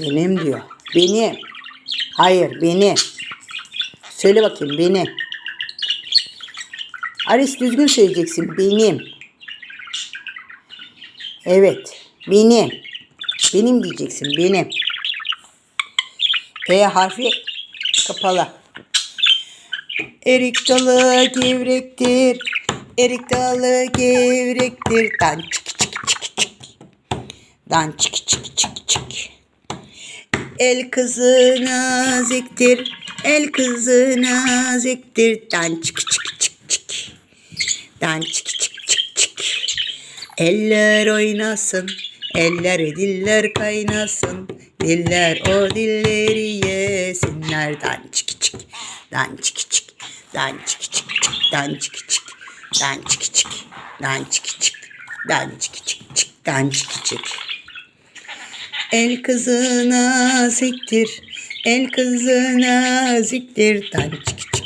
Benim diyor. Benim. Hayır beni. Söyle bakayım beni. Aris düzgün söyleyeceksin. Benim. Evet. Benim. Benim diyeceksin. Benim. E harfi kapalı. Erik dalı gevrektir. Erik dalı gevrektir. Dan çık çık çık çık. Dan çık çık. El kızı naziktir. El kızı naziktir. Dan çık çık çık çık. Dan çık çık çık çık. Eller oynasın. Eller diller kaynasın. Diller o dilleri yesinler. Dan çık çık. Dan çık çık. Dan çık çık çık. Dan çık çık. Dan çık çık. Dan çık çık. Dan çık çık çık. Dan çık çık. El kızı naziktir. El kızı naziktir. Dan çık çık.